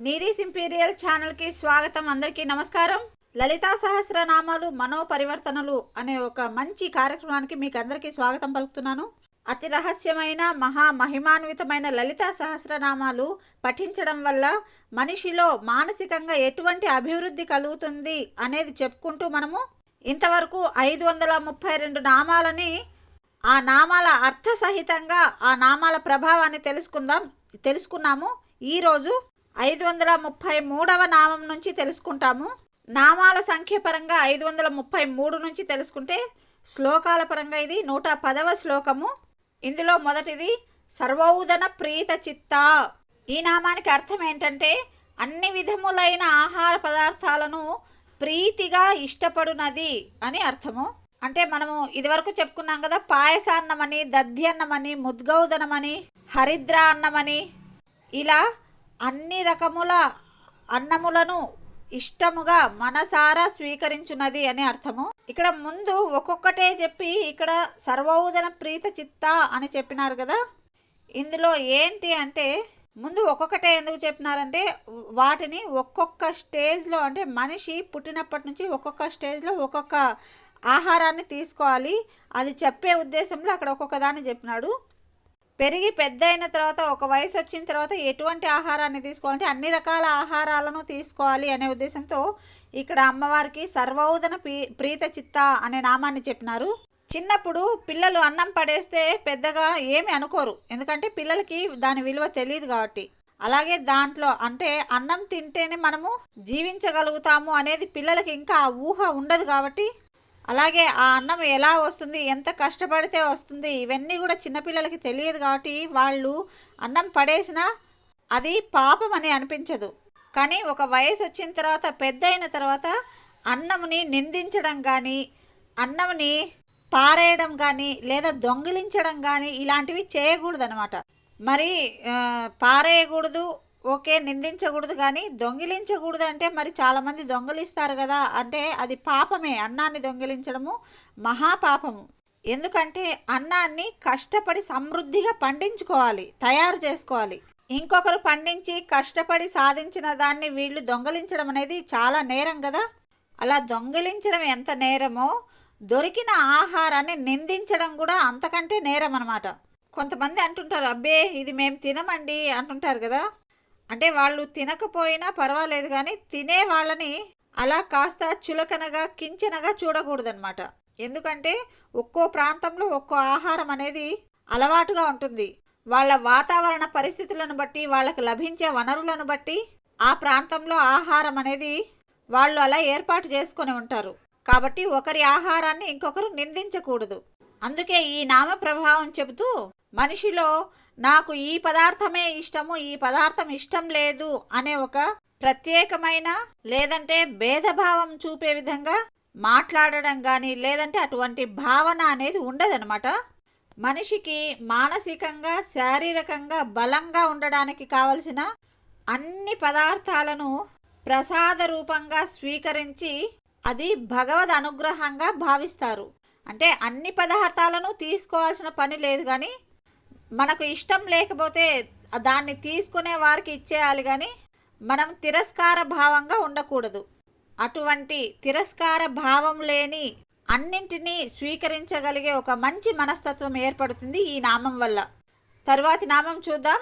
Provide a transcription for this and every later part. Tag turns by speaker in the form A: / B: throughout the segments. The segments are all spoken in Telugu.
A: నీరీస్ ఇంపీరియల్ ఛానల్కి స్వాగతం. అందరికీ నమస్కారం. లలితా సహస్రనామాలు మనోపరివర్తనలు అనే ఒక మంచి కార్యక్రమానికి మీకు అందరికీ స్వాగతం పలుకుతున్నాను. అతి రహస్యమైన మహా మహిమాన్వితమైన లలితా సహస్రనామాలు పఠించడం వల్ల మనిషిలో మానసికంగా ఎటువంటి అభివృద్ధి కలుగుతుంది అనేది చెప్పుకుంటూ మనము ఇంతవరకు ఐదు వందల ముప్పై రెండు నామాలని ఆ నామాల అర్థ సహితంగా ఆ నామాల ప్రభావాన్ని తెలుసుకుందాం తెలుసుకున్నాము. ఈరోజు ఐదు వందల ముప్పై మూడవ నామం నుంచి తెలుసుకుంటాము. నామాల సంఖ్య పరంగా ఐదు వందల ముప్పై మూడు నుంచి తెలుసుకుంటే శ్లోకాల పరంగా ఇది నూట పదవ శ్లోకము. ఇందులో మొదటిది సర్వౌదన ప్రీత చిత్త. ఈ నామానికి అర్థం ఏంటంటే అన్ని విధములైన ఆహార పదార్థాలను ప్రీతిగా ఇష్టపడునది అని అర్థము. అంటే మనము ఇదివరకు చెప్పుకున్నాం కదా పాయసాన్నమని దధ్యన్నమని ముద్గౌదనమని హరిద్ర అన్నమని ఇలా అన్ని రకముల అన్నములను ఇష్టముగా మనసారా స్వీకరించున్నది అని అర్థము. ఇక్కడ ముందు ఒక్కొక్కటే చెప్పి ఇక్కడ సర్వౌదన ప్రీత చిత్త అని చెప్పినారు కదా. ఇందులో ఏంటి అంటే ముందు ఒక్కొక్కటే ఎందుకు చెప్పినారంటే వాటిని ఒక్కొక్క స్టేజ్లో అంటే మనిషి పుట్టినప్పటి నుంచి ఒక్కొక్క స్టేజ్లో ఒక్కొక్క ఆహారాన్ని తీసుకోవాలి. అది చెప్పే ఉద్దేశంలో అక్కడ ఒక్కొక్క దాన్ని చెప్పినాడు. పెరిగి పెద్ద అయిన తర్వాత ఒక వయసు వచ్చిన తర్వాత ఎటువంటి ఆహారాన్ని తీసుకోవాలంటే అన్ని రకాల ఆహారాలను తీసుకోవాలి అనే ఉద్దేశంతో ఇక్కడ అమ్మవారికి సర్వౌదన ప్రీ ప్రీత చిత్త అనే నామాన్ని చెప్పినారు. చిన్నప్పుడు పిల్లలు అన్నం పడేస్తే పెద్దగా ఏమి అనుకోరు. ఎందుకంటే పిల్లలకి దాని విలువ తెలియదు కాబట్టి. అలాగే దాంట్లో అంటే అన్నం తింటేనే మనము జీవించగలుగుతాము అనేది పిల్లలకి ఇంకా ఊహ ఉండదు కాబట్టి అలాగే ఆ అన్నం ఎలా వస్తుంది ఎంత కష్టపడితే వస్తుంది ఇవన్నీ కూడా చిన్నపిల్లలకి తెలియదు కాబట్టి వాళ్ళు అన్నం పడేసినా అది పాపం అని అనిపించదు. కానీ ఒక వయసు వచ్చిన తర్వాత పెద్ద అయిన తర్వాత అన్నంని నిందించడం కానీ అన్నంని పారేయడం కానీ లేదా దొంగిలించడం కానీ ఇలాంటివి చేయకూడదు అనమాట మరి పారేయకూడదు ఓకే నిందించకూడదు కానీ దొంగిలించకూడదు అంటే మరి చాలామంది దొంగిలిస్తారు కదా. అంటే అది పాపమే అన్నాన్ని దొంగిలించడము మహాపాపము. ఎందుకంటే అన్నాన్ని కష్టపడి సమృద్ధిగా పండించుకోవాలి తయారు చేసుకోవాలి. ఇంకొకరు పండించి కష్టపడి సాధించిన దాన్ని వీళ్ళు దొంగలించడం అనేది చాలా నేరం కదా. అలా దొంగిలించడం ఎంత నేరమో దొరికిన ఆహారాన్ని నిందించడం కూడా అంతకంటే నేరం అనమాట కొంతమంది అంటుంటారు అబ్బే ఇది మేము తినమండి అంటుంటారు కదా. అంటే వాళ్ళు తినకపోయినా పర్వాలేదు కానీ తినే వాళ్ళని అలా కాస్త చులకనగా కించనగా చూడకూడదనమాట ఎందుకంటే ఒక్కో ప్రాంతంలో ఒక్కో ఆహారం అనేది అలవాటుగా ఉంటుంది. వాళ్ళ వాతావరణ పరిస్థితులను బట్టి వాళ్ళకి లభించే వనరులను బట్టి ఆ ప్రాంతంలో ఆహారం అనేది వాళ్ళు అలా ఏర్పాటు చేసుకొని ఉంటారు. కాబట్టి ఒకరి ఆహారాన్ని ఇంకొకరు నిందించకూడదు. అందుకే ఈ నామ ప్రభావం చెబుతూ మనిషిలో నాకు ఈ పదార్థమే ఇష్టము ఈ పదార్థం ఇష్టం లేదు అనే ఒక ప్రత్యేకమైన లేదంటే భేదభావం చూపే విధంగా మాట్లాడడం కానీ లేదంటే అటువంటి భావన అనేది ఉండదనమాట మనిషికి మానసికంగా శారీరకంగా బలంగా ఉండడానికి కావలసిన అన్ని పదార్థాలను ప్రసాద రూపంగా స్వీకరించి అది భగవద్ అనుగ్రహంగా భావిస్తారు. అంటే అన్ని పదార్థాలను తీసుకోవాల్సిన పని లేదు కానీ మనకు ఇష్టం లేకపోతే దాన్ని తీసుకునే వారికి ఇచ్చేయాలి కానీ మనం తిరస్కార భావంగా ఉండకూడదు. అటువంటి తిరస్కార భావం లేని అన్నింటినీ స్వీకరించగలిగే ఒక మంచి మనస్తత్వం ఏర్పడుతుంది ఈ నామం వల్ల. తరువాతి నామం చూద్దాం.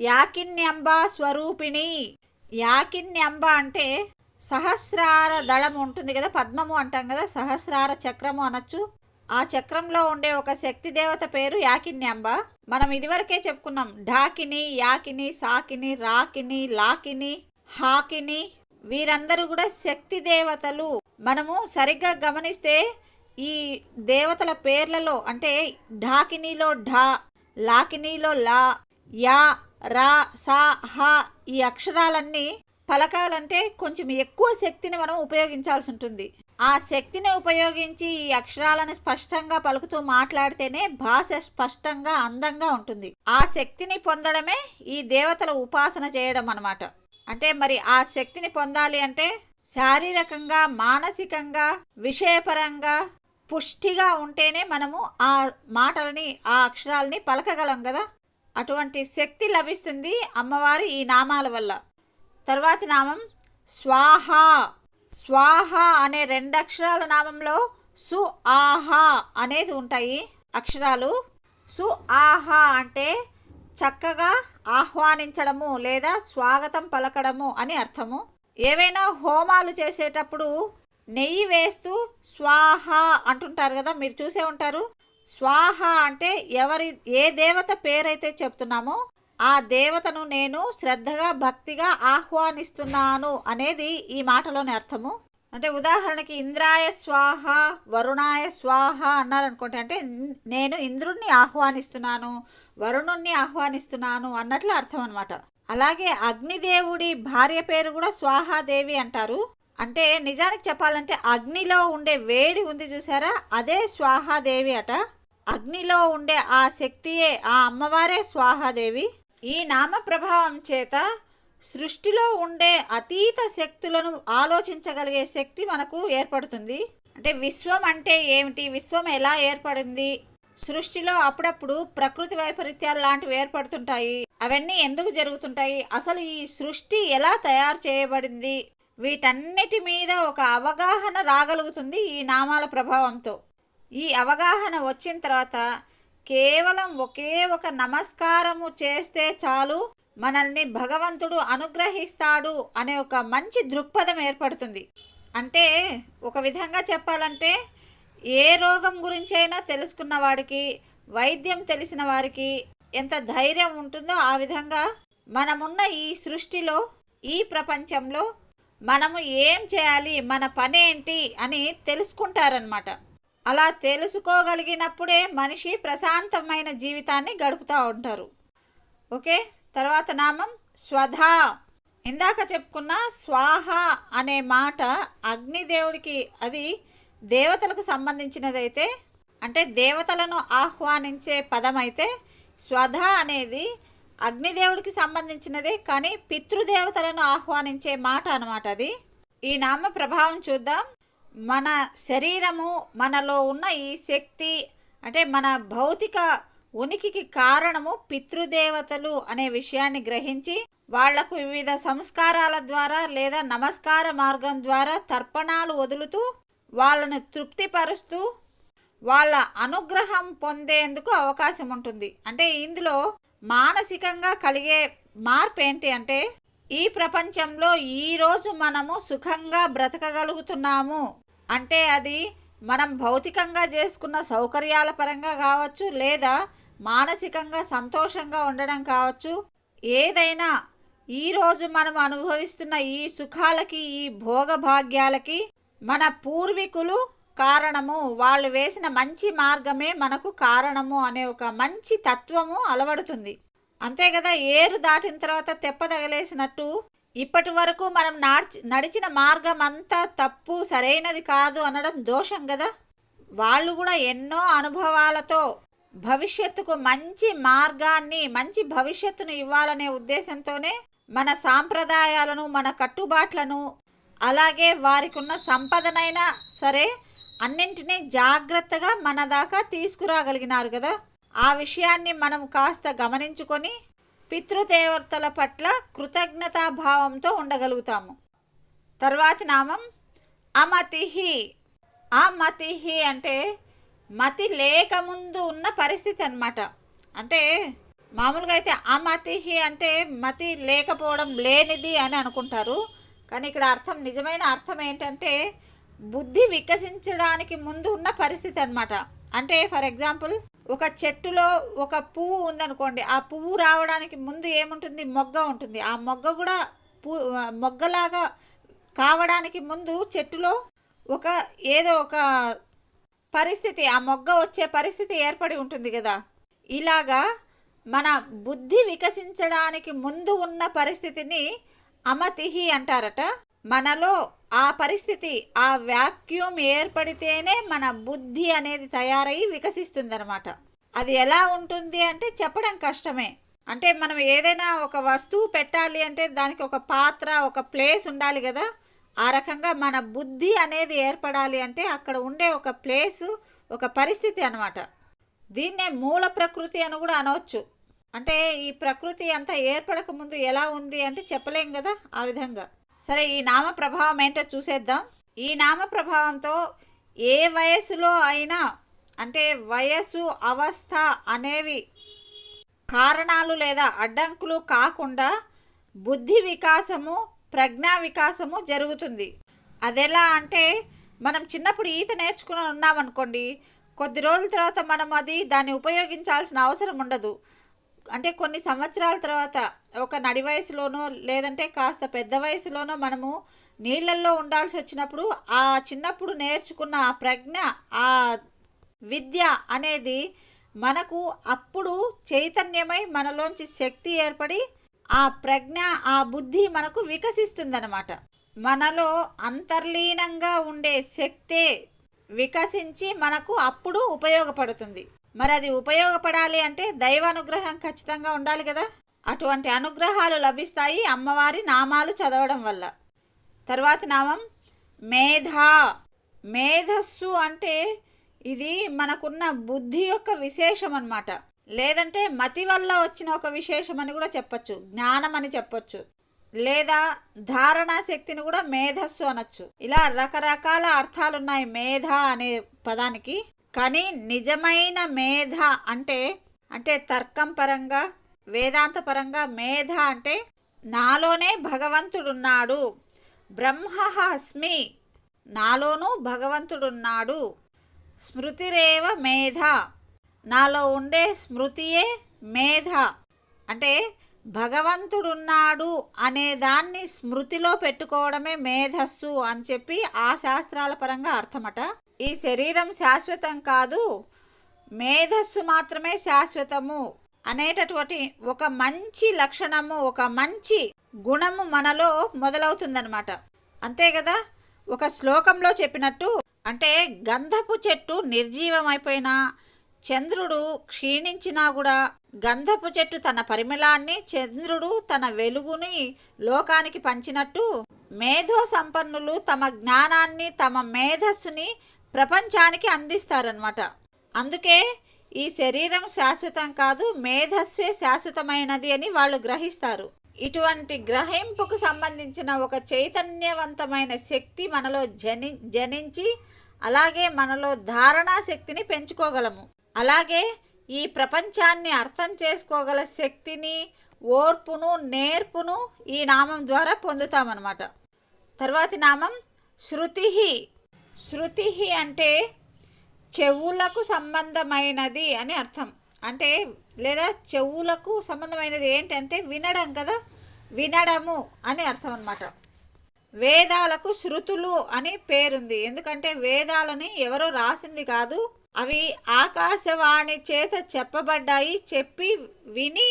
A: యాకిన్యంబ స్వరూపిణి. యాకిన్యంబ అంటే సహస్రార దళం ఉంటుంది కదా పద్మము అంటాం కదా సహస్రార చక్రము అనొచ్చు. ఆ చక్రంలో ఉండే ఒక శక్తి దేవత పేరు యాకిన్యాంబ మనం ఇదివరకే చెప్పుకున్నాం ఢాకిని యాకిని సాకిని రాకిని లాకిని హాకిని. వీరందరూ కూడా శక్తి దేవతలు. మనము సరిగ్గా గమనిస్తే ఈ దేవతల పేర్లలో అంటే ఢాకినిలో ఢా లాకినిలో లా యా రా సా హా ఈ అక్షరాలన్నీ పలకాలంటే కొంచెం ఎక్కువ శక్తిని మనం ఉపయోగించాల్సి ఉంటుంది. ఆ శక్తిని ఉపయోగించి ఈ అక్షరాలను స్పష్టంగా పలుకుతూ మాట్లాడితేనే భాష స్పష్టంగా అందంగా ఉంటుంది. ఆ శక్తిని పొందడమే ఈ దేవతల ఉపాసన చేయడం అన్నమాట. అంటే మరి ఆ శక్తిని పొందాలి అంటే శారీరకంగా మానసికంగా విషయపరంగా పుష్టిగా ఉంటేనే మనము ఆ మాటలని ఆ అక్షరాలని పలకగలం కదా. అటువంటి శక్తి లభిస్తుంది అమ్మవారి ఈ నామాల వల్ల. తర్వాతి నామం స్వాహ. స్వాహ అనే రెండు అక్షరాల నామంలో సు ఆహా అనేది ఉంటాయి. అక్షరాలు సు ఆహా అంటే చక్కగా ఆహ్వానించడము లేదా స్వాగతం పలకడము అని అర్థము. ఏవైనా హోమాలు చేసేటప్పుడు నెయ్యి వేస్తూ స్వాహ అంటుంటారు కదా మీరు చూసే ఉంటారు. స్వాహ అంటే ఎవరి ఏ దేవత పేరైతే చెప్తున్నామో ఆ దేవతను నేను శ్రద్ధగా భక్తిగా ఆహ్వానిస్తున్నాను అనేది ఈ మాటలోని అర్థము. అంటే ఉదాహరణకి ఇంద్రాయ స్వాహ వరుణాయ స్వాహ అన్నారనుకోండి అంటే నేను ఇంద్రుణ్ణి ఆహ్వానిస్తున్నాను వరుణుణ్ణి ఆహ్వానిస్తున్నాను అన్నట్లు అర్థం అనమాట అలాగే అగ్నిదేవుడి భార్య పేరు కూడా స్వాహాదేవి అంటారు. అంటే నిజానికి చెప్పాలంటే అగ్నిలో ఉండే వేడి ఉంది చూసారా? అదే స్వాహాదేవి అట. అగ్నిలో ఉండే ఆ శక్తియే ఆ అమ్మవారే స్వాహాదేవి. ఈ నామ ప్రభావం చేత సృష్టిలో ఉండే అతీత శక్తులను ఆలోచించగలిగే శక్తి మనకు ఏర్పడుతుంది. అంటే విశ్వం అంటే ఏమిటి? విశ్వం ఎలా ఏర్పడింది? సృష్టిలో అప్పుడప్పుడు ప్రకృతి వైపరీత్యాలు లాంటివి ఏర్పడుతుంటాయి. అవన్నీ ఎందుకు జరుగుతుంటాయి? అసలు ఈ సృష్టి ఎలా తయారు చేయబడింది? వీటన్నిటి మీద ఒక అవగాహన రాగలుగుతుంది ఈ నామాల ప్రభావంతో. ఈ అవగాహన వచ్చిన తర్వాత కేవలం ఒకే ఒక నమస్కారము చేస్తే చాలు. మనల్ని భగవంతుడు అనుగ్రహిస్తాడు అనే ఒక మంచి దృక్పథం ఏర్పడుతుంది. అంటే ఒక విధంగా చెప్పాలంటే ఏ రోగం గురించి అయినా తెలుసుకున్న వాడికి వైద్యం తెలిసిన వారికి ఎంత ధైర్యం ఉంటుందో ఆ విధంగా మనమున్న ఈ సృష్టిలో ఈ ప్రపంచంలో మనము ఏం చేయాలి మన పని ఏంటి అని తెలుసుకుంటారనమాట అలా తెలుసుకోగలిగినప్పుడే మనిషి ప్రశాంతమైన జీవితాన్ని గడుపుతూ ఉంటారు. ఓకే? తర్వాత నామం స్వధా. ఇందాక చెప్పుకున్న స్వాహ అనే మాట అగ్నిదేవుడికి అది దేవతలకు సంబంధించినదైతే అంటే దేవతలను ఆహ్వానించే పదం అయితే స్వధ అనేది అగ్నిదేవుడికి సంబంధించినదే కానీ పితృదేవతలను ఆహ్వానించే మాట అనమాట అది. ఈ నామ ప్రభావం చూద్దాం. మన శరీరము మనలో ఉన్న ఈ శక్తి అంటే మన భౌతిక ఉనికికి కారణము పితృదేవతలు అనే విషయాన్ని గ్రహించి వాళ్ళకు వివిధ సంస్కారాల ద్వారా లేదా నమస్కార మార్గం ద్వారా తర్పణాలు వదులుతూ వాళ్ళను తృప్తిపరుస్తూ వాళ్ళ అనుగ్రహం పొందేందుకు అవకాశం ఉంటుంది అంటే ఇందులో మానసికంగా కలిగే మార్పు ఏంటి అంటే ఈ ప్రపంచంలో ఈరోజు మనము సుఖంగా బ్రతకగలుగుతున్నాము. అంటే అది మనం భౌతికంగా చేసుకున్న సౌకర్యాల పరంగా కావచ్చు లేదా మానసికంగా సంతోషంగా ఉండడం కావచ్చు. ఏదైనా ఈరోజు మనం అనుభవిస్తున్న ఈ సుఖాలకి ఈ భోగభాగ్యాలకి మన పూర్వీకులు కారణము. వాళ్ళు వేసిన మంచి మార్గమే మనకు కారణము అనే ఒక మంచి తత్వము అలవడుతుంది. అంతే కదా ఏరు దాటిన తర్వాత తెప్ప తగలేసినట్టు? ఇప్పటి వరకు మనం నాడ్చి నడిచిన మార్గం అంతా తప్పు సరైనది కాదు అనడం దోషం కదా? వాళ్ళు కూడా ఎన్నో అనుభవాలతో భవిష్యత్తుకు మంచి మార్గాన్ని మంచి భవిష్యత్తును ఇవ్వాలనే ఉద్దేశంతోనే మన సాంప్రదాయాలను మన కట్టుబాట్లను అలాగే వారికి ఉన్న సంపదనైనా సరే అన్నింటినీ జాగ్రత్తగా మన దాకా తీసుకురాగలిగినారు కదా? ఆ విషయాన్ని మనం కాస్త గమనించుకొని పితృదేవతల పట్ల కృతజ్ఞతాభావంతో ఉండగలుగుతాము. తర్వాతి నామం అమతిహి. అమతిహి అంటే మతి లేకముందు ఉన్న పరిస్థితి అన్నమాట. అంటే మామూలుగా అయితే అమతిహి అంటే మతి లేకపోవడం లేనిది అని అనుకుంటారు. కానీ ఇక్కడ అర్థం నిజమైన అర్థం ఏంటంటే బుద్ధి వికసించడానికి ముందు ఉన్న పరిస్థితి అన్నమాట. అంటే ఫర్ ఎగ్జాంపుల్ ఒక చెట్టులో ఒక పువ్వు ఉందనుకోండి ఆ పువ్వు రావడానికి ముందు ఏముంటుంది? మొగ్గ ఉంటుంది. ఆ మొగ్గ కూడా పూ మొగ్గలాగా కావడానికి ముందు చెట్టులో ఒక ఏదో ఒక పరిస్థితి ఆ మొగ్గ వచ్చే పరిస్థితి ఏర్పడి ఉంటుంది కదా. ఇలాగా మన బుద్ధి వికసించడానికి ముందు ఉన్న పరిస్థితిని అమతిహి అంటారట. మనలో ఆ పరిస్థితి ఆ వ్యాక్యూమ్ ఏర్పడితేనే మన బుద్ధి అనేది తయారై వికసిస్తుందన్నమాట. అది ఎలా ఉంటుంది అంటే చెప్పడం కష్టమే. అంటే మనం ఏదైనా ఒక వస్తువు పెట్టాలి అంటే దానికి ఒక పాత్ర ఒక ప్లేస్ ఉండాలి కదా. ఆ రకంగా మన బుద్ధి అనేది ఏర్పడాలి అంటే అక్కడ ఉండే ఒక ప్లేసు ఒక పరిస్థితి అనమాట దీన్నే మూల ప్రకృతి అని కూడా అనవచ్చు అంటే ఈ ప్రకృతి అంతా ఏర్పడక ముందు ఎలా ఉంది అంటే చెప్పలేం కదా ఆ విధంగా. సరే ఈ నామ ప్రభావం ఏంటో చూసేద్దాం. ఈ నామ ప్రభావంతో ఏ వయసులో అయినా అంటే వయసు అవస్థ అనేవి కారణాలు లేదా అడ్డంకులు కాకుండా బుద్ధి వికాసము ప్రజ్ఞా వికాసము జరుగుతుంది. అదెలా అంటే మనం చిన్నప్పుడు ఈత నేర్చుకుని ఉన్నామనుకోండి కొద్ది రోజుల తర్వాత మనం అది దాన్ని ఉపయోగించాల్సిన అవసరం ఉండదు. అంటే కొన్ని సంవత్సరాల తర్వాత ఒక నడి వయసులోనో లేదంటే కాస్త పెద్ద వయసులోనో మనము నీళ్ళల్లో ఉండాల్సి వచ్చినప్పుడు ఆ చిన్నప్పుడు నేర్చుకున్న ఆ ప్రజ్ఞ ఆ విద్య అనేది మనకు అప్పుడు చైతన్యమై మనలోంచి శక్తి ఏర్పడి ఆ ప్రజ్ఞ ఆ బుద్ధి మనకు వికసిస్తుందన్నమాట. మనలో అంతర్లీనంగా ఉండే శక్తే వికసించి మనకు అప్పుడు ఉపయోగపడుతుంది. మరి అది ఉపయోగపడాలి అంటే దైవ అనుగ్రహం ఖచ్చితంగా ఉండాలి కదా? అటువంటి అనుగ్రహాలు లభిస్తాయి అమ్మవారి నామాలు చదవడం వల్ల. తర్వాత నామం మేధ. మేధస్సు అంటే ఇది మనకున్న బుద్ధి యొక్క విశేషం అనమాట లేదంటే మతి వల్ల వచ్చిన ఒక విశేషం అని కూడా చెప్పచ్చు. జ్ఞానం అని చెప్పొచ్చు. లేదా ధారణా శక్తిని కూడా మేధస్సు అనొచ్చు. ఇలా రకరకాల అర్థాలు ఉన్నాయి మేధ అనే పదానికి. కానీ నిజమైన మేధ అంటే అంటే తర్కం పరంగా వేదాంతపరంగా మేధ అంటే నాలోనే భగవంతుడున్నాడు. బ్రహ్మహస్మి నాలోనూ భగవంతుడున్నాడు. స్మృతిరేవ మేధ నాలో ఉండే స్మృతియే మేధ. అంటే భగవంతుడున్నాడు అనే దాన్ని స్మృతిలో పెట్టుకోవడమే మేధస్సు అని చెప్పి ఆ శాస్త్రాల పరంగా అర్థమట. ఈ శరీరం శాశ్వతం కాదు మేధస్సు మాత్రమే శాశ్వతము. అనేటటువంటి ఒక మంచి లక్షణము ఒక మంచి గుణము మనలో మొదలవుతుందనమాట అంతే కదా? ఒక శ్లోకంలో చెప్పినట్టు అంటే గంధపు చెట్టు నిర్జీవమైపోయినా చంద్రుడు క్షీణించినా కూడా గంధపు చెట్టు తన పరిమళాన్ని చంద్రుడు తన వెలుగుని లోకానికి పంచినట్టు మేధో సంపన్నులు తమ జ్ఞానాన్ని తమ మేధస్సుని ప్రపంచానికి అందిస్తారనమాట అందుకే ఈ శరీరం శాశ్వతం కాదు మేధస్సే శాశ్వతమైనది అని వాళ్ళు గ్రహిస్తారు. ఇటువంటి గ్రహింపుకు సంబంధించిన ఒక చైతన్యవంతమైన శక్తి మనలో జని జనించి అలాగే మనలో ధారణా శక్తిని పెంచుకోగలము. అలాగే ఈ ప్రపంచాన్ని అర్థం చేసుకోగల శక్తిని ఓర్పును నేర్పును ఈ నామం ద్వారా పొందుతామన్నమాట. తర్వాతి నామం శృతి శృతి అంటే చెవులకు సంబంధమైనది అని అర్థం. అంటే లేదా చెవులకు సంబంధమైనది ఏంటంటే వినడం కదా? వినడము అని అర్థం అన్నమాట. వేదాలకు శృతులు అని పేరుంది. ఎందుకంటే వేదాలని ఎవరో రాసింది కాదు. అవి ఆకాశవాణి చేత చెప్పబడ్డాయి. చెప్పి విని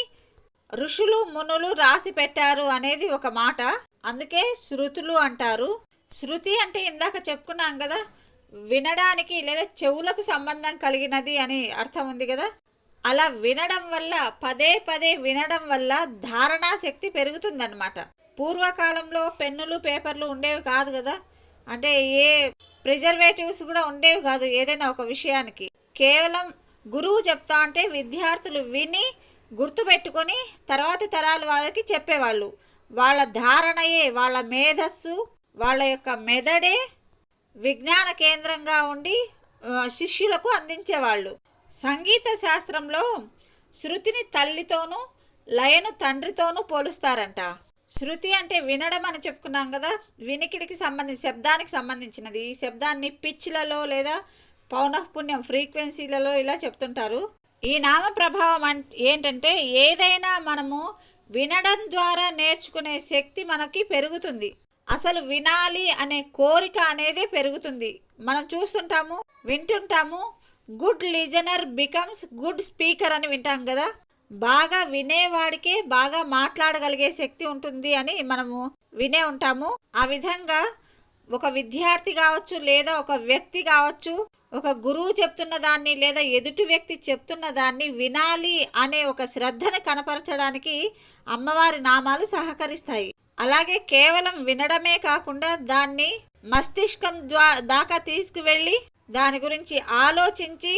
A: ఋషులు మునులు రాసి పెట్టారు అనేది ఒక మాట. అందుకే శృతులు అంటారు. శృతి అంటే ఇందాక చెప్పుకున్నాం కదా వినడానికి లేదా చెవులకు సంబంధం కలిగినది అని అర్థం ఉంది కదా? అలా వినడం వల్ల పదే పదే వినడం వల్ల ధారణా శక్తి పెరుగుతుందన్నమాట. పూర్వకాలంలో పెన్నులు పేపర్లు ఉండేవి కాదు కదా? అంటే ఏ ప్రిజర్వేటివ్స్ కూడా ఉండేవి కాదు ఏదైనా ఒక విషయానికి. కేవలం గురువు చెప్తా అంటే విద్యార్థులు విని గుర్తుపెట్టుకొని తర్వాతి తరాల వాళ్ళకి చెప్పేవాళ్ళు. వాళ్ళ ధారణయే వాళ్ళ మేధస్సు వాళ్ళ యొక్క మెదడే విజ్ఞాన కేంద్రంగా ఉండి శిష్యులకు అందించేవాళ్ళు. సంగీత శాస్త్రంలో శృతిని తల్లితోనూ లయను తండ్రితోనూ పోలుస్తారంట. శృతి అంటే వినడం అని చెప్పుకున్నాం కదా వినికిడికి సంబంధించి శబ్దానికి సంబంధించినది. ఈ శబ్దాన్ని పిచ్లలో లేదా పౌనఃపుణ్యం ఫ్రీక్వెన్సీలలో ఇలా చెప్తుంటారు. ఈ నామ ప్రభావం అంటే ఏంటంటే ఏదైనా మనము వినడం ద్వారా నేర్చుకునే శక్తి మనకి పెరుగుతుంది. అసలు వినాలి అనే కోరిక అనేది పెరుగుతుంది. మనం చూస్తుంటాము వింటుంటాము good listener becomes good speaker అని వింటాం కదా. బాగా వినేవాడికే బాగా మాట్లాడగలిగే శక్తి ఉంటుంది అని మనము వినే ఉంటాము. ఆ విధంగా ఒక విద్యార్థి కావచ్చు లేదా ఒక వ్యక్తి కావచ్చు ఒక గురువు చెప్తున్న దాన్ని లేదా ఎదుటి వ్యక్తి చెప్తున్న దాన్ని వినాలి అనే ఒక శ్రద్ధను కనపరచడానికి అమ్మవారి నామాలు సహకరిస్తాయి. అలాగే కేవలం వినడమే కాకుండా దాన్ని మస్తిష్కం ద్వా దాకా తీసుకువెళ్ళి దాని గురించి ఆలోచించి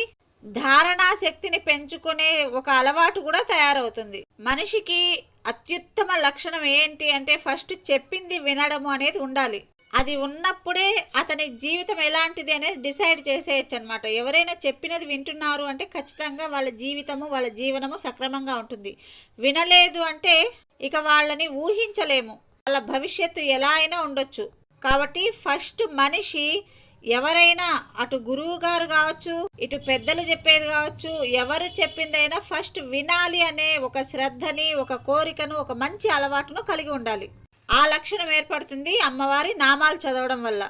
A: ధారణా శక్తిని పెంచుకునే ఒక అలవాటు కూడా తయారవుతుంది. మనిషికి అత్యుత్తమ లక్షణం ఏంటి అంటే ఫస్ట్ చెప్పింది వినడము అనేది ఉండాలి. అది ఉన్నప్పుడే అతని జీవితం ఎలాంటిది అనేది డిసైడ్ చేసేయచ్చు అనమాట ఎవరైనా చెప్పినది వింటున్నారు అంటే ఖచ్చితంగా వాళ్ళ జీవితము వాళ్ళ జీవనము సక్రమంగా ఉంటుంది. వినలేదు అంటే ఇక వాళ్ళని ఊహించలేము. వాళ్ళ భవిష్యత్తు ఎలా అయినా ఉండొచ్చు. కాబట్టి ఫస్ట్ మనిషి ఎవరైనా అటు గురువు గారు కావచ్చు ఇటు పెద్దలు చెప్పేది కావచ్చు ఎవరు చెప్పిందైనా ఫస్ట్ వినాలి అనే ఒక శ్రద్ధని ఒక కోరికను ఒక మంచి అలవాటును కలిగి ఉండాలి. ఆ లక్షణం ఏర్పడుతుంది అమ్మవారి నామాలు చదవడం వల్ల.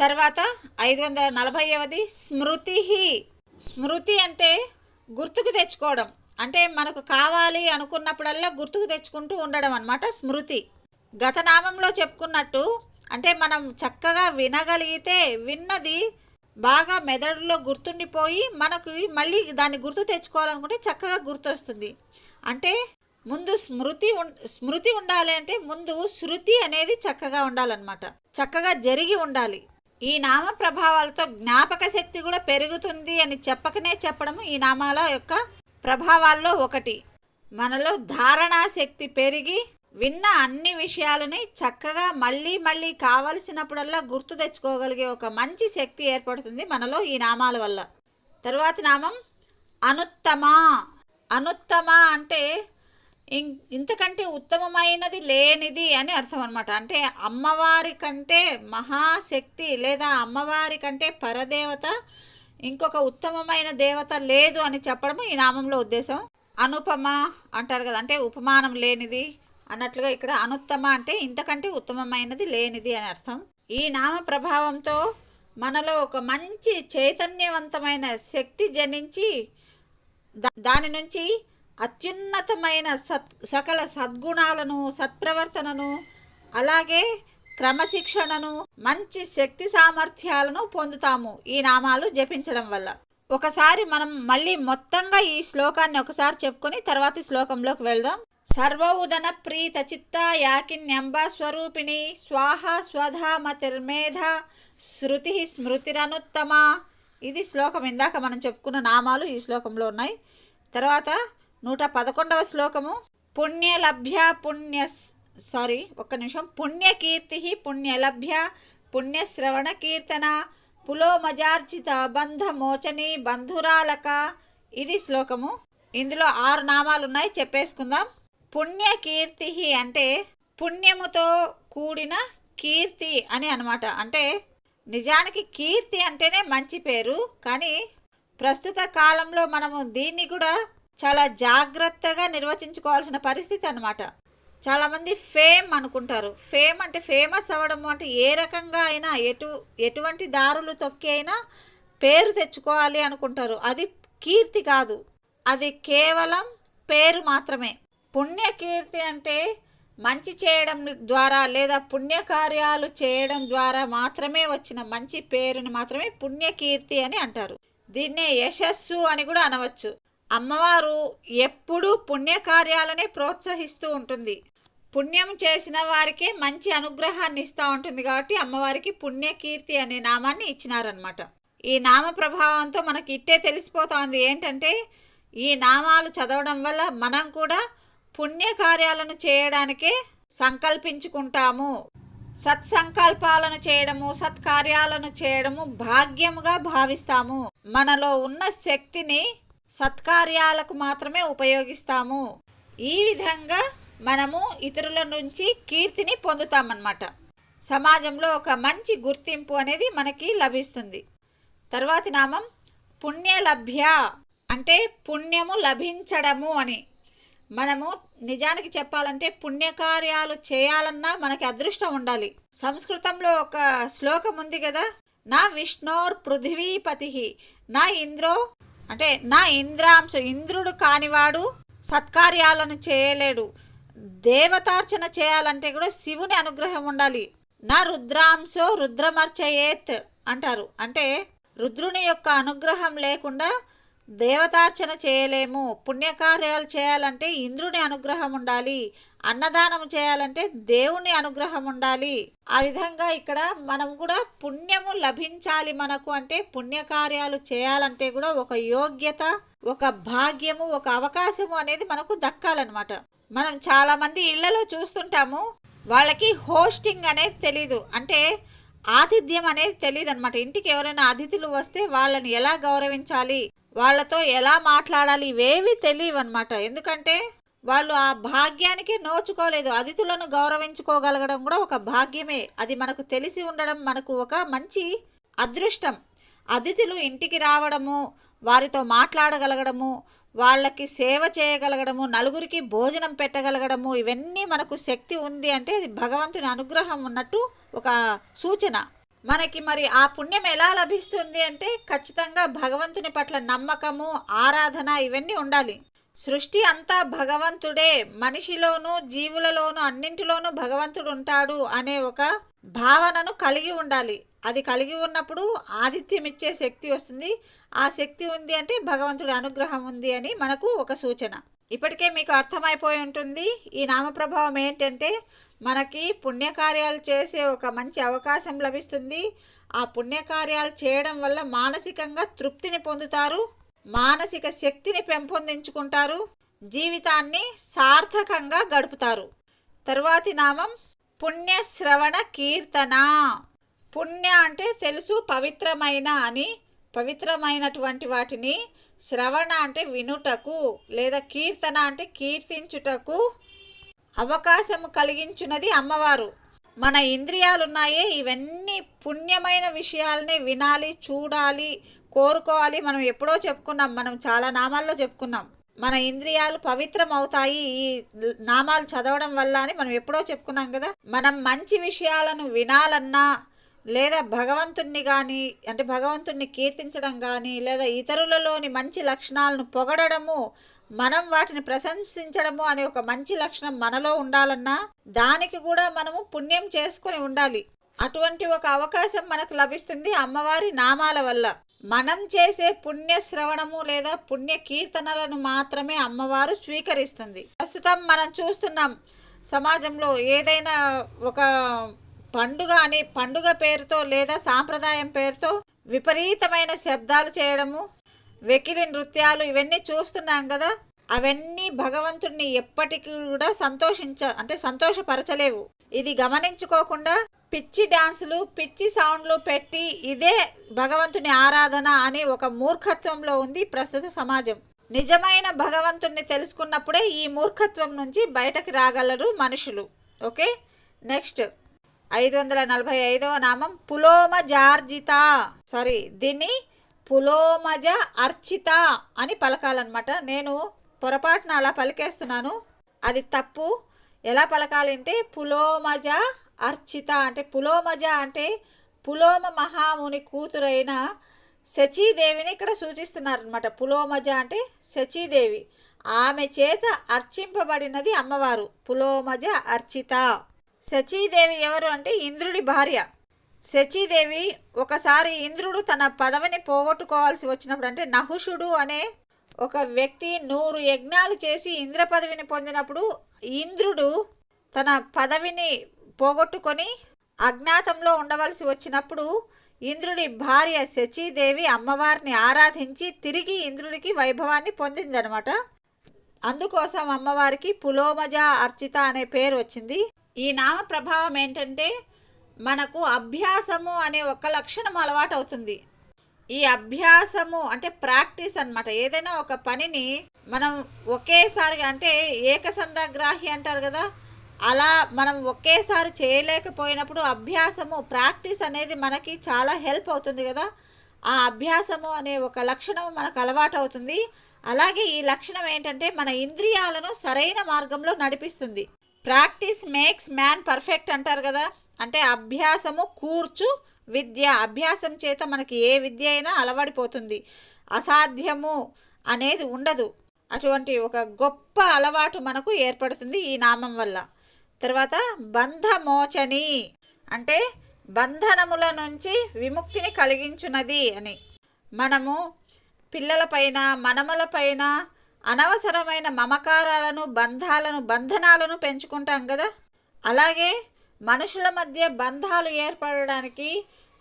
A: తర్వాత ఐదు వందల నలభైవది స్మృతి స్మృతి అంటే గుర్తుకు తెచ్చుకోవడం. అంటే మనకు కావాలి అనుకున్నప్పుడల్లా గుర్తుకు తెచ్చుకుంటూ ఉండడం అనమాట స్మృతి. గత నామంలో చెప్పుకున్నట్టు అంటే మనం చక్కగా వినగలిగితే విన్నది బాగా మెదడులో గుర్తుండిపోయి మనకు మళ్ళీ దాన్ని గుర్తు తెచ్చుకోవాలనుకుంటే చక్కగా గుర్తొస్తుంది. అంటే ముందు స్మృతి ఉం- స్మృతి ఉండాలి అంటే ముందు శృతి అనేది చక్కగా ఉండాలన్నమాట. చక్కగా జరిగి ఉండాలి. ఈ నామ ప్రభావాలతో జ్ఞాపక శక్తి కూడా పెరుగుతుంది అని చెప్పకనే చెప్పడము ఈ నామాల యొక్క ప్రభావాల్లో ఒకటి. మనలో ధారణా శక్తి పెరిగి విన్న అన్ని విషయాలని చక్కగా మళ్ళీ మళ్ళీ కావలసినప్పుడల్లా గుర్తు తెచ్చుకోగలిగే ఒక మంచి శక్తి ఏర్పడుతుంది మనలో ఈ నామాల వల్ల. తరువాతి నామం అనుత్తమ. అనుత్తమ అంటే ఇంతకంటే ఉత్తమమైనది లేనిది అని అర్థం అనమాట అంటే అమ్మవారి కంటే మహాశక్తి లేదా అమ్మవారి కంటే పరదేవత ఇంకొక ఉత్తమమైన దేవత లేదు అని చెప్పడము ఈ నామంలో ఉద్దేశం. అనుపమ అంటారు కదా అంటే ఉపమానం లేనిది అన్నట్లుగా ఇక్కడ అనుత్తమ అంటే ఇంతకంటే ఉత్తమమైనది లేనిది అని అర్థం. ఈ నామ ప్రభావంతో మనలో ఒక మంచి చైతన్యవంతమైన శక్తి జనించి దా- దాని నుంచి అత్యున్నతమైన సత్ సకల సద్గుణాలను సత్ప్రవర్తనను అలాగే క్రమశిక్షణను మంచి శక్తి సామర్థ్యాలను పొందుతాము ఈ నామాలు జపించడం వల్ల. ఒకసారి మనం మళ్ళీ మొత్తంగా ఈ శ్లోకాన్ని ఒకసారి చెప్పుకొని తర్వాత శ్లోకంలోకి వెళ్దాం. సర్వౌదన ప్రీత చిత్త యాకిన్యంబ స్వరూపిణి స్వాహ స్వధామతిర్మేధ శృతి స్మృతిరనుత్తమ. ఇది శ్లోకం. ఇందాక మనం చెప్పుకున్న నామాలు ఈ శ్లోకంలో ఉన్నాయి. తర్వాత నూట పదకొండవ శ్లోకము పుణ్యలభ్య పుణ్య సారీ ఒక్క నిమిషం. పుణ్యకీర్తి పుణ్యలభ్య పుణ్యశ్రవణ కీర్తన పులోమజార్జిత బంధమోచని బంధురాలక. ఇది శ్లోకము. ఇందులో ఆరు నామాలు ఉన్నాయి చెప్పేసుకుందాం. పుణ్యకీర్తి అంటే పుణ్యముతో కూడిన కీర్తి అని అనమాట అంటే నిజానికి కీర్తి అంటేనే మంచి పేరు కానీ ప్రస్తుత కాలంలో మనము దీన్ని కూడా చాలా జాగ్రత్తగా నిర్వచించుకోవాల్సిన పరిస్థితి అనమాట చాలామంది ఫేమ్ అనుకుంటారు. ఫేమ్ అంటే ఫేమస్ అవ్వడము అంటే ఏ రకంగా అయినా ఎటు ఎటువంటి దారులు తొక్కి అయినా పేరు తెచ్చుకోవాలి అనుకుంటారు. అది కీర్తి కాదు. అది కేవలం పేరు మాత్రమే. పుణ్యకీర్తి అంటే మంచి చేయడం ద్వారా లేదా పుణ్యకార్యాలు చేయడం ద్వారా మాత్రమే వచ్చిన మంచి పేరుని మాత్రమే పుణ్యకీర్తి అని అంటారు. దీన్నే యశస్సు అని కూడా అనవచ్చు. అమ్మవారు ఎప్పుడూ పుణ్యకార్యాలనే ప్రోత్సహిస్తూ ఉంటుంది. పుణ్యం చేసిన వారికే మంచి అనుగ్రహాన్ని ఇస్తూ ఉంటుంది కాబట్టి అమ్మవారికి పుణ్యకీర్తి అనే నామాన్ని ఇచ్చినారనమాట ఈ నామ ప్రభావంతో మనకి ఇట్టే తెలిసిపోతోంది. ఏంటంటే ఈ నామాలు చదవడం వల్ల మనం కూడా పుణ్యకార్యాలను చేయడానికే సంకల్పించుకుంటాము. సత్సంకల్పాలను చేయడము సత్కార్యాలను చేయడము భాగ్యముగా భావిస్తాము. మనలో ఉన్న శక్తిని సత్కార్యాలకు మాత్రమే ఉపయోగిస్తాము. ఈ విధంగా మనము ఇతరుల నుంచి కీర్తిని పొందుతామన్నమాట. సమాజంలో ఒక మంచి గుర్తింపు అనేది మనకి లభిస్తుంది. తర్వాతి నామం పుణ్యలభ్య అంటే పుణ్యము లభించడము అని. మనము నిజానికి చెప్పాలంటే పుణ్యకార్యాలు చేయాలన్నా మనకి అదృష్టం ఉండాలి. సంస్కృతంలో ఒక శ్లోకం ఉంది కదా నా విష్ణోర్ పృథ్వీపతి నా ఇంద్రో అంటే నా ఇంద్రాంశ ఇంద్రుడు కానివాడు సత్కార్యాలను చేయలేడు. దేవతార్చన చేయాలంటే కూడా శివుని అనుగ్రహం ఉండాలి. నా రుద్రాంశో రుద్రమర్చయేత్ అంటారు. అంటే రుద్రుని యొక్క అనుగ్రహం లేకుండా దేవతార్చన చేయలేము. పుణ్యకార్యాలు చేయాలంటే ఇంద్రుని అనుగ్రహం ఉండాలి. అన్నదానం చేయాలంటే దేవుని అనుగ్రహం ఉండాలి. ఆ విధంగా ఇక్కడ మనం కూడా పుణ్యము లభించాలి మనకు అంటే పుణ్యకార్యాలు చేయాలంటే కూడా ఒక యోగ్యత ఒక భాగ్యము ఒక అవకాశము అనేది మనకు దక్కాలన్నమాట. మనం చాలా మంది ఇళ్ళలో చూస్తుంటాము వాళ్ళకి హోస్టింగ్ అనేది తెలీదు. అంటే ఆతిథ్యం అనేది తెలియదు అనమాట ఇంటికి ఎవరైనా అతిథులు వస్తే వాళ్ళని ఎలా గౌరవించాలి? వాళ్ళతో ఎలా మాట్లాడాలి ఇవేవి తెలియవు అనమాట ఎందుకంటే వాళ్ళు ఆ భాగ్యానికి నోచుకోలేదు. అతిథులను గౌరవించుకోగలగడం కూడా ఒక భాగ్యమే. అది మనకు తెలిసి ఉండడం మనకు ఒక మంచి అదృష్టం. అతిథులు ఇంటికి రావడము వారితో మాట్లాడగలగడము వాళ్ళకి సేవ చేయగలగడము నలుగురికి భోజనం పెట్టగలగడము ఇవన్నీ మనకు శక్తి ఉంది అంటే అది భగవంతుని అనుగ్రహం ఉన్నట్టు ఒక సూచన. మనకి మరి ఆ పుణ్యం ఎలా లభిస్తుంది అంటే ఖచ్చితంగా భగవంతుని పట్ల నమ్మకము ఆరాధన ఇవన్నీ ఉండాలి. సృష్టి అంతా భగవంతుడే మనిషిలోను జీవులలోను అన్నింటిలోనూ భగవంతుడు ఉంటాడు అనే ఒక భావనను కలిగి ఉండాలి. అది కలిగి ఉన్నప్పుడు ఆతిథ్యం ఇచ్చే శక్తి వస్తుంది. ఆ శక్తి ఉంది అంటే భగవంతుడి అనుగ్రహం ఉంది అని మనకు ఒక సూచన. ఇప్పటికే మీకు అర్థమైపోయి ఉంటుంది. ఈ నామప్రభావం ఏంటంటే మనకి పుణ్యకార్యాలు చేసే ఒక మంచి అవకాశం లభిస్తుంది. ఆ పుణ్యకార్యాలు చేయడం వల్ల మానసికంగా తృప్తిని పొందుతారు. మానసిక శక్తిని పెంపొందించుకుంటారు. జీవితాన్ని సార్థకంగా గడుపుతారు. తరువాతి నామం పుణ్యశ్రవణ కీర్తన. పుణ్య అంటే తెలుసు పవిత్రమైన అని పవిత్రమైనటువంటి వాటిని శ్రవణ అంటే వినుటకు లేదా కీర్తన అంటే కీర్తించుటకు అవకాశం కలిగించున్నది అమ్మవారు. మన ఇంద్రియాలు ఉన్నాయే ఇవన్నీ పుణ్యమైన విషయాలనే వినాలి చూడాలి కోరుకోవాలి. మనం ఎప్పుడో చెప్పుకున్నాం మనం చాలా నామాల్లో చెప్పుకున్నాం. మన ఇంద్రియాలు పవిత్రం అవుతాయి ఈ నామాలు చదవడం వల్ల అని మనం ఎప్పుడో చెప్పుకున్నాం కదా. మనం మంచి విషయాలను వినాలన్నా లేదా భగవంతుణ్ణి కానీ అంటే భగవంతుణ్ణి కీర్తించడం కానీ లేదా ఇతరులలోని మంచి లక్షణాలను పొగడము మనం వాటిని ప్రశంసించడము అనే ఒక మంచి లక్షణం మనలో ఉండాలన్నా దానికి కూడా మనము పుణ్యం చేసుకొని ఉండాలి. అటువంటి ఒక అవకాశం మనకు లభిస్తుంది అమ్మవారి నామాల వల్ల. మనం చేసే పుణ్య శ్రవణము లేదా పుణ్య కీర్తనలను మాత్రమే అమ్మవారు స్వీకరిస్తుంది. ప్రస్తుతం మనం చూస్తున్నాం సమాజంలో ఏదైనా ఒక పండుగ అని పండుగ పేరుతో లేదా సాంప్రదాయం పేరుతో విపరీతమైన శబ్దాలు చేయడము వెకిలి నృత్యాలు ఇవన్నీ చూస్తున్నాం కదా. అవన్నీ భగవంతుడిని ఎప్పటికీ కూడా సంతోషించ అంటే సంతోషపరచలేవు. ఇది గమనించుకోకుండా పిచ్చి డాన్సులు పిచ్చి సౌండ్లు పెట్టి ఇదే భగవంతుని ఆరాధన అనే ఒక మూర్ఖత్వంలో ఉంది ప్రస్తుత సమాజం. నిజమైన భగవంతుణ్ణి తెలుసుకున్నప్పుడే ఈ మూర్ఖత్వం నుంచి బయటకు రాగలరు మనుషులు. ఓకే? నెక్స్ట్. ఐదు వందల నలభై ఐదవ నామం పులోమ జార్జిత. సారీ దీన్ని పులోమజ అర్చిత అని పలకాలన్నమాట. నేను పొరపాటున అలా పలికేస్తున్నాను. అది తప్పు. ఎలా పలకాలి అంటే పులోమజ అర్చిత అంటే పులోమజ అంటే పులోమ మహాముని కూతురైన శచీదేవిని ఇక్కడ సూచిస్తున్నారనమాట పులోమజ అంటే శచీదేవి. ఆమె చేత అర్చింపబడినది అమ్మవారు. పులోమజ అర్చిత. శచీదేవి ఎవరు అంటే ఇంద్రుడి భార్య. శచీదేవి ఒకసారి ఇంద్రుడు తన పదవిని పోగొట్టుకోవాల్సి వచ్చినప్పుడు అంటే నహుషుడు అనే ఒక వ్యక్తి నూరు యజ్ఞాలు చేసి ఇంద్ర పదవిని పొందినప్పుడు ఇంద్రుడు తన పదవిని పోగొట్టుకొని అజ్ఞాతంలో ఉండవలసి వచ్చినప్పుడు ఇంద్రుడి భార్య శచీదేవి అమ్మవారిని ఆరాధించి తిరిగి ఇంద్రుడికి వైభవాన్ని పొందిందనమాట. అందుకోసం అమ్మవారికి పులోమజ అర్చిత అనే పేరు వచ్చింది. ఈ నామ ప్రభావం ఏంటంటే మనకు అభ్యాసము అనే ఒక లక్షణం అలవాటు అవుతుంది ఈ అభ్యాసము అంటే ప్రాక్టీస్ అన్నమాట. ఏదైనా ఒక పనిని మనం ఒకేసారి అంటే ఏకసంధగ్రాహి అంటారు కదా అలా మనం ఒకేసారి చేయలేకపోయినప్పుడు అభ్యాసము ప్రాక్టీస్ అనేది మనకి చాలా హెల్ప్ అవుతుంది కదా. ఆ అభ్యాసము అనే ఒక లక్షణం మనకు అలవాటు అవుతుంది అలాగే ఈ లక్షణం ఏంటంటే మన ఇంద్రియాలను సరైన మార్గంలో నడిపిస్తుంది. ప్రాక్టీస్ మేక్స్ మ్యాన్ పర్ఫెక్ట్ అంటారు కదా. అంటే అభ్యాసము కూర్చు విద్య. అభ్యాసం చేత మనకి ఏ విద్య అయినా అలవాడిపోతుంది. అసాధ్యము అనేది ఉండదు. అటువంటి ఒక గొప్ప అలవాటు మనకు ఏర్పడుతుంది ఈ నామం వల్ల. తర్వాత బంధమోచని. అంటే బంధనముల నుంచి విముక్తిని కలిగించున్నది అని. మనము పిల్లలపైన మనమలపైన అనవసరమైన మమకారాలను బంధాలను బంధనాలను పెంచుకుంటాం కదా? అలాగే మనుషుల మధ్య బంధాలు ఏర్పడడానికి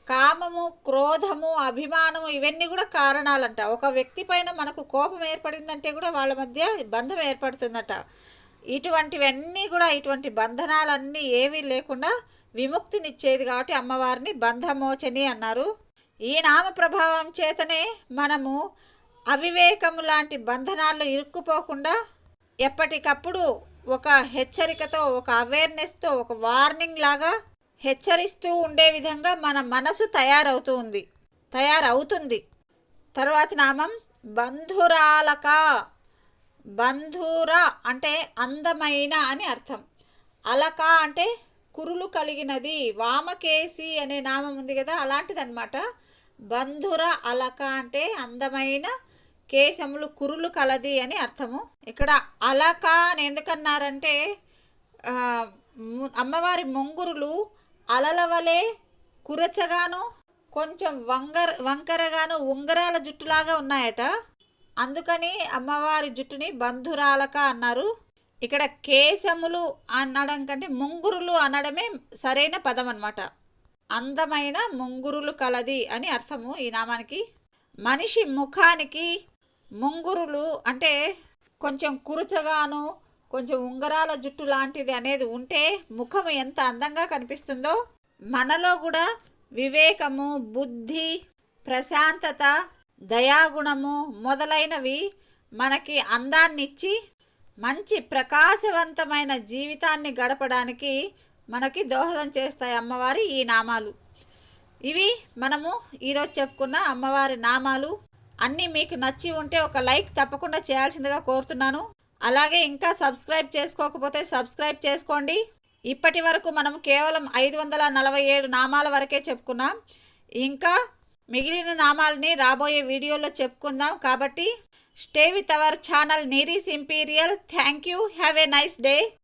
A: కామము క్రోధము అభిమానము ఇవన్నీ కూడా కారణాలంట. ఒక వ్యక్తి పైన మనకు కోపం ఏర్పడిందంటే కూడా వాళ్ళ మధ్య బంధం ఏర్పడుతుందట. ఇటువంటివన్నీ కూడా ఇటువంటి బంధనాలన్నీ ఏవీ లేకుండా విముక్తినిచ్చేది కాబట్టి అమ్మవారిని బంధమోచని అన్నారు. ఈ నామ ప్రభావం చేతనే మనము అవివేకము లాంటి బంధనాల్లో ఇరుక్కుపోకుండా ఎప్పటికప్పుడు ఒక హెచ్చరికతో ఒక అవేర్నెస్తో ఒక వార్నింగ్ లాగా హెచ్చరిస్తూ ఉండే విధంగా మన మనసు తయారవుతూ ఉంది తయారవుతుంది. తర్వాత నామం బంధురాలక. బంధుర అంటే అందమైన అని అర్థం. అలక అంటే కురులు కలిగినది. వామకేసి అనే నామం ఉంది కదా అలాంటిదన్నమాట. బంధుర అలక అంటే అందమైన కేశములు కురులు కలది అని అర్థము. ఇక్కడ అలక అని ఎందుకన్నారంటే అమ్మవారి ముంగురులు అలల వలె కురచగాను కొంచెం వంగర వంకరగాను ఉంగరాల జుట్టులాగా ఉన్నాయట. అందుకని అమ్మవారి జుట్టుని బంధురాలక అన్నారు. ఇక్కడ కేశములు అనడం కంటే ముంగురులు అనడమే సరైన పదం అనమాట అందమైన ముంగురులు కలది అని అర్థము ఈ నామానికి. మనిషి ముఖానికి ముంగురులు అంటే కొంచెం కురుచగాను కొంచెం ఉంగరాల జుట్టు లాంటిది అనేది ఉంటే ముఖం ఎంత అందంగా కనిపిస్తుందో మనలో కూడా వివేకము బుద్ధి ప్రశాంతత దయాగుణము మొదలైనవి మనకి అందాన్నిచ్చి మంచి ప్రకాశవంతమైన జీవితాన్ని గడపడానికి మనకి దోహదం చేస్తాయి అమ్మవారి ఈ నామాలు. ఇవి మనము ఈరోజు చెప్పుకున్న అమ్మవారి నామాలు. అన్నీ మీకు నచ్చి ఉంటే ఒక లైక్ తప్పకుండా చేయాల్సిందిగా కోరుతున్నాను. అలాగే ఇంకా సబ్స్క్రైబ్ చేసుకోకపోతే సబ్స్క్రైబ్ చేసుకోండి. ఇప్పటి వరకు మనం కేవలం ఐదు వందల నలభై ఏడు నామాల వరకే చెప్పుకున్నాం. ఇంకా మిగిలిన నామాలని రాబోయే వీడియోలో చెప్పుకుందాం. కాబట్టి stay with our channel నీరీస్ imperial. Thank you. Have a nice day.